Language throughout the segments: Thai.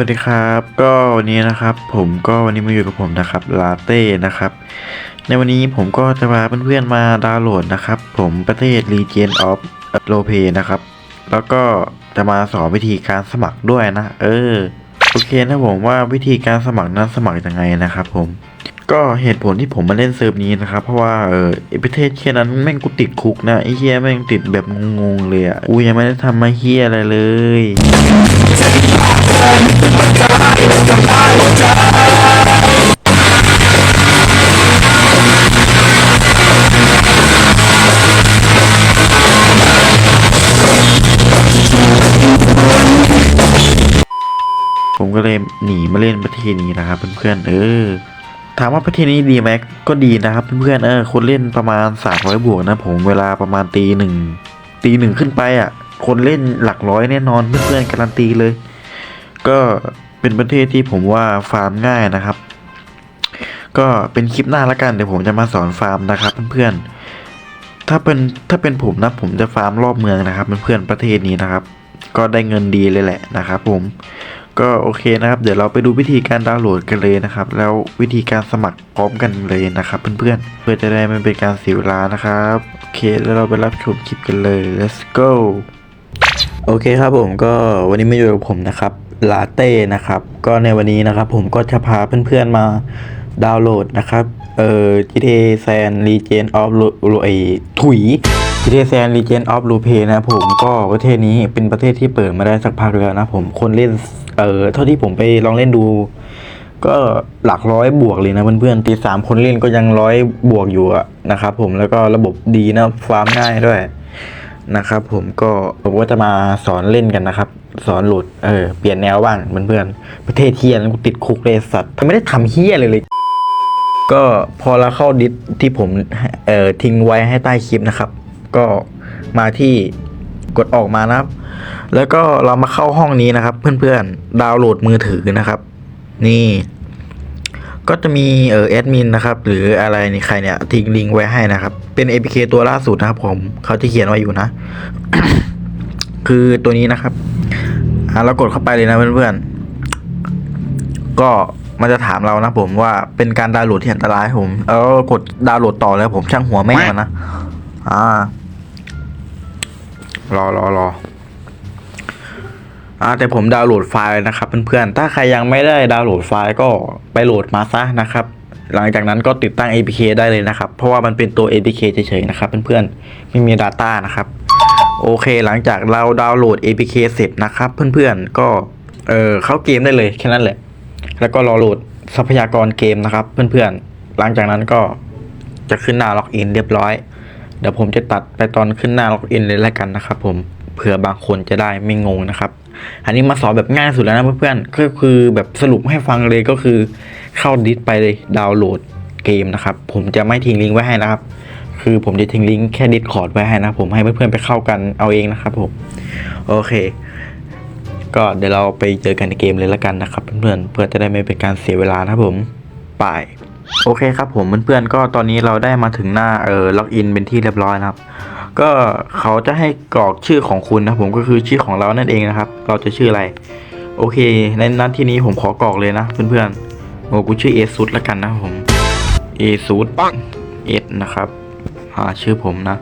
วัสดีครับ ก็วันนี้นะครับ ผมก็วันนี้มาอยู่กับผมนะครับลาเต้นะครับ ในวันนี้ผมก็จะพาเพื่อนๆมาดาวน์โหลดนะครับ ผมประเทศ Legion of r o p e นะครับ แล้วก็จะมาสอนวิธีการสมัครด้วยนะ เออโอเคนะผมว่าวิธีการสมัครนั้นสมัครยังไงนะครับ ผมก็เหตุผลที่ผมมาเล่นเซิร์ฟนี้นะครับ เพราะว่าเออประเทศแค่นั้นแม่งกูติดคุกนะไอ้เฮียแม่งติดแบบงงๆเลยอะกูยังไม่ได้ทำมาเฮียอะไรเลย ผมก็เลยหนีมาเล่นประเทศนี้นะครับเพื่อนๆเออถามว่าประเทศนี้ดีไหมก็ดีนะครับเพื่อนๆเออคนเล่นประมาณ300บวกนะผมเวลาประมาณตีหนึ่งตีหนึ่งขึ้นไปอะ คนเล่นหลักร้อยแน่นอนเพื่อนๆการันตีเลย ก็เป็นประเทศที่ผมว่าฟาร์มง่ายนะครับ ก็เป็นคลิปหน้าละกันเดี๋ยวผมจะมาสอนฟาร์มนะครับเพื่อนๆถ้าเป็นถ้าเป็นผมนะผมจะฟาร์มรอบเมืองนะครับเพื่อนๆประเทศนี้นะครับ ก็ได้เงินดีเลยแหละนะครับ ผมก็โอเคนะครับ เดี๋ยวเราไปดูวิธีการดาวน์โหลดกันเลยนะครับ แล้ววิธีการสมัครพร้อมกันเลยนะครับ เพื่อนๆเพื่อจะได้ไม่เป็นการเสียเวลานะครับโอเคแล้วเราไปรับชมคลิปกันเลย let's go โอเคครับผมก็วันนี้มาอยู่กับผมนะครับ ลาเต้นะครับ ก็ในวันนี้นะครับผมก็จะพาเพื่อนๆมาดาวน์โหลดนะครับ เอ่อ GTA San Legend of Lu ไอถุย GTA San Legend of l u p e นะผมก็ประเทศนี้เป็นประเทศที่เปิดมาได้สักพักแล้วนะผมคนเล่น เอ่อ เท่าที่ผมไปลองเล่นดู ก็หลักร้อยบวกเลยนะเพื่อนๆตีสามคนเล่นก็ยังร้อยบวกอยู่อะนะครับผมแล้วก็ระบบดีนะฟาร์มง่ายด้วย นะครับ ผมก็ผมก็จะมาสอนเล่นกันนะครับ สอนโหลดเออเปลี่ยนแนวบ้างเพื่อนๆประเทศเฮียแล้วกูติดคุกเลยสัตว์ทำไม่ได้ทำเฮียเลยเลย ก็พอเราเข้าดิสที่ผมเอ่อทิ้งไว้ให้ใต้คลิปนะครับ ก็มาที่กดออกมานะครับ แล้วก็เรามาเข้าห้องนี้นะครับ เพื่อนๆดาวน์โหลดมือถือนะครับ นี่ ก็จะมีเออแอดมินนะครับหรืออะไรนี่ใครเนี่ยทิ้งลิงก์ไว้ให้นะครับ เป็น APK ตัวล่าสุดนะครับผมเขาที่เขียนไว้อยู่นะ คือตัวนี้นะครับอะเรากดเข้าไปเลยนะเพื่อนๆ ก็มันจะถามเรานะผมว่าเป็นการดาวน์โหลดที่อันตรายผมเออกดดาวน์โหลดต่อแล้วผมช่างหัวแม่มันนะ อ่ารอรอรอ อ่าแต่ผมดาวน์โหลดไฟล์นะครับเพื่อนๆ ถ้าใครยังไม่ได้ดาวน์โหลดไฟล์ก็ไปโหลดมาซะนะครับ หลังจากนั้นก็ติดตั้ง APK ได้เลยนะครับ เพราะว่ามันเป็นตัว APK เฉยๆนะครับเพื่อนๆ ไม่มี Data นะครับ โอเคหลังจากเราดาวน์โหลด APK เสร็จนะครับเพื่อนๆ ก็เออเข้าเกมได้เลยแค่นั้นแหละ แล้วก็รอโหลดทรัพยากรเกมนะครับเพื่อนๆ หลังจากนั้นก็จะขึ้นหน้าล็อกอินเรียบร้อย เดี๋ยวผมจะตัดไปตอนขึ้นหน้าล็อกอินเลยแล้วกันนะครับผม เผื่อบางคนจะได้ไม่งงนะครับ อันนี้มาสอนแบบง่ายสุดแล้วนะเพื่อนๆก็คือแบบสรุปให้ฟังเลยก็คือเข้าดิสไปเลยดาวน์โหลดเกมนะครับ ผมจะไม่ทิ้งลิงก์ไว้ให้นะครับ คือผมจะทิ้งลิงก์แค่ดิสคอร์ดไว้ให้นะ ผมให้เพื่อนๆไปเข้ากันเอาเองนะครับผม โอเค ก็เดี๋ยวเราไปเจอกันในเกมเลยละกันนะครับ เพื่อนๆเพื่อจะได้ไม่เป็นการเสียเวลานะครับผมไปโอเคครับผมเพื่อนๆก็ตอนนี้เราได้มาถึงหน้าเออล็อกอินเป็นที่เรียบร้อยนะครับ ก็เขาจะให้กรอกชื่อของคุณนะผมก็คือชื่อของเรานั่นเองนะครับ เราจะชื่ออะไร โอเค ในนั้นที่นี้ผมขอกรอกเลยนะเพื่อนๆโอ้กูชื่อเอซุดละกันนะผมเอซุดปังเอสนะครับอ่าชื่อผมนะ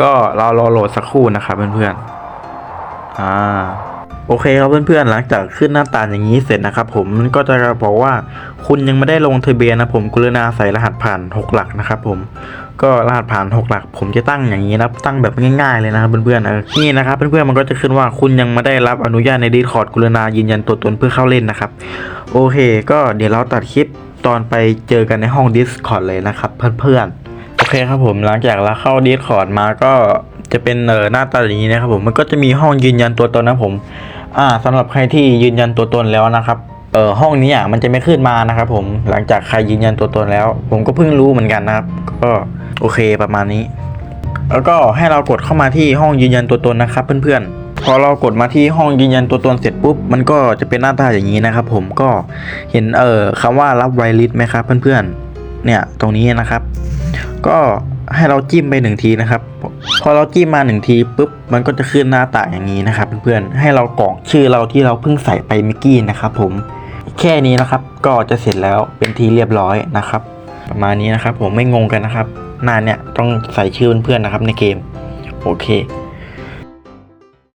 ก็เรารอโหลดสักครู่นะครับเพื่อนๆอ่าโอเคครับเพื่อนๆ หลังจากขึ้นหน้าตาอย่างนี้เสร็จนะครับผมก็จะบอกว่าคุณยังไม่ได้ลงทะเบียนนะผมกรุณาใส่รหัสผ่าน 6 หลักนะครับผม ก็รหัสผ่าน 6 หลัก ผมจะตั้งอย่างนี้นะตั้งแบบง่ายๆเลยนะครับเพื่อนๆเออนี่นะครับเพื่อนๆมันก็จะขึ้นว่าคุณยังไม่ได้รับอนุญาตในดีคอร์ดกรุณายืนยันตัวตนเพื่อเข้าเล่นนะครับ โอเค ก็เดี๋ยวเราตัดคลิปตอนไปเจอกันในห้อง Discord เลยนะครับเพื่อนๆโอเคครับผมหลังจากเราเข้า Discord มาก็จะเป็นเออหน้าตาอย่างนี้นะครับผมมันก็จะมีห้องยืนยันตัวตนนะผม อ่าสำหรับใครที่ยืนยันตัวตนแล้วนะครับ เออห้องนี้อะมันจะไม่ขึ้นมานะครับผมหลังจากใครยืนยันตัวตนแล้ว ผมก็เพิ่งรู้เหมือนกันนะครับ ก็โอเคประมาณนี้ แล้วก็ให้เรากดเข้ามาที่ห้องยืนยันตัวตนนะครับ เพื่อนๆ พอเรากดมาที่ห้องยืนยันตัวตนเสร็จปุ๊บมันก็จะเป็นหน้าตาอย่างนี้นะครับ ผมก็เห็นเออคำว่ารับไวลิสไหมครับ เพื่อนๆ เนี่ยตรงนี้นะครับ ก็ให้เราจิ้มไปหนึ่งทีนะครับ พอเราจิ้มมาหนึ่งทีปุ๊บมันก็จะขึ้นหน้าตาอย่างนี้นะครับ เพื่อนๆให้เรากรอกชื่อเราที่เราเพิ่งใส่ไปเมื่อกี้นะครับ ผม แค่นี้นะครับก็จะเสร็จแล้วเป็นทีเรียบร้อยนะครับ ประมาณนี้นะครับผมไม่งงกันนะครับหน้าเนี่ยต้องใส่ชื่อเพื่อนๆนะครับในเกม โอเค